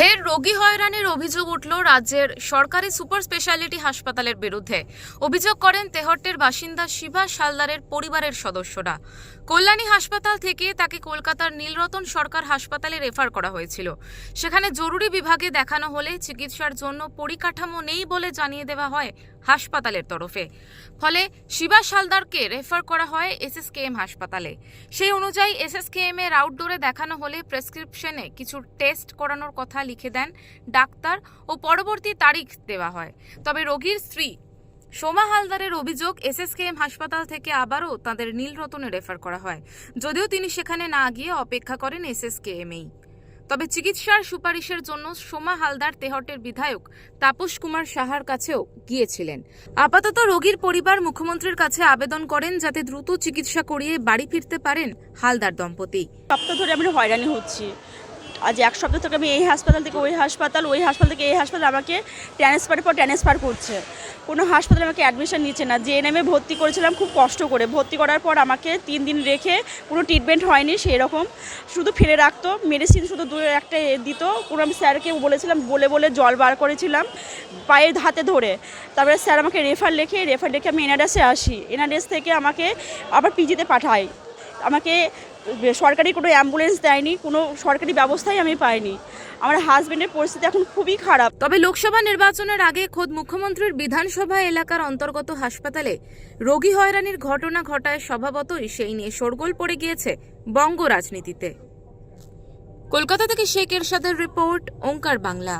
ফের রোগী হয়রানির অভিযোগ উঠল রাজ্যের সরকারি সুপার স্পেশালিটি হাসপাতালের বিরুদ্ধে। অভিযোগ করেন তেহট্টের বাসিন্দা শিবা সালদারের পরিবারের সদস্যরা। কল্যাণী হাসপাতাল থেকে তাকে কলকাতার নীলরতন সরকার হাসপাতালে রেফার করা হয়েছিল। সেখানে জরুরি বিভাগে দেখানো হলে চিকিৎসার জন্য পরিকাঠামো নেই বলে জানিয়ে দেওয়া হয় হাসপাতালের তরফে। ফলে শিবা সালদারকে রেফার করা হয় এসএসকেএম হাসপাতালে। সেই অনুযায়ী এসএসকেএম এর আউটডোরে দেখানো হলে প্রেসক্রিপশনে কিছু টেস্ট করানোর কথা লিখে দেন ডাক্তার ও পরবর্তী তারিখ দেওয়া হয়। তবে রোগীর স্ত্রী সোমা হালদারের অভিযোগ, এসএসকেএম হাসপাতাল থেকে আবারও তাদের নীলরতনে রেফার করা হয়। যদিও তিনি সেখানে না গিয়ে অপেক্ষা করেন এসএসকেএমেই। তবে চিকিৎসার সুপারিশের জন্য সোমা হালদার তেহটের বিধায়ক তাপস কুমার সাহার কাছেও গিয়েছিলেন। আপাতত রোগীর পরিবার মুখ্যমন্ত্রীর কাছে আবেদন করেন যাতে দ্রুত চিকিৎসা করিয়ে বাড়ি ফিরতে পারেন হালদার দম্পতি। সপ্তাহ ধরে আমরা হয়রানি হচ্ছি। আজ এক সপ্তাহ থেকে আমি এই হাসপাতাল থেকে ওই হাসপাতাল ওই হাসপাতাল থেকে এই হাসপাতাল আমাকে ট্রান্সফারের পর ট্রান্সফার করছে। কোনো হাসপাতালে আমাকে অ্যাডমিশন নিচ্ছে না। যে এনএমে ভর্তি করেছিলাম খুব কষ্ট করে। ভর্তি করার পর আমাকে তিন দিন রেখে কোনো ট্রিটমেন্ট হয়নি সেই রকম শুধু ফেলে রাখতো মেডিসিন শুধু দু একটা দিত। কোনো আমি স্যারকে বলেছিলাম, বলে বলে জল বার করেছিলাম পায়ের হাতে ধরে। তারপরে স্যার আমাকে রেফার লেখে রেফার লেখে আমি এনআরএসে আসি। এনআরএস থেকে আমাকে আবার পিজিতে পাঠায়। আমাকে সরকারি কোনো অ্যাম্বুলেন্স দেয়নি, কোনো সরকারি ব্যবস্থাই আমি পাইনি। আমার হাজবেন্ডের পরিস্থিতি এখন খুবই খারাপ। তবে লোকসভা নির্বাচনের আগে খোদ মুখ্যমন্ত্রীর বিধানসভা এলাকার অন্তর্গত হাসপাতালে রোগী হয়রানির ঘটনা ঘটায় স্বভাবতই সেই নিয়ে শোরগোল পড়ে গিয়েছে বঙ্গ রাজনীতিতে। কলকাতা থেকে শেখ এরশাদের রিপোর্ট, ওঙ্কার বাংলা।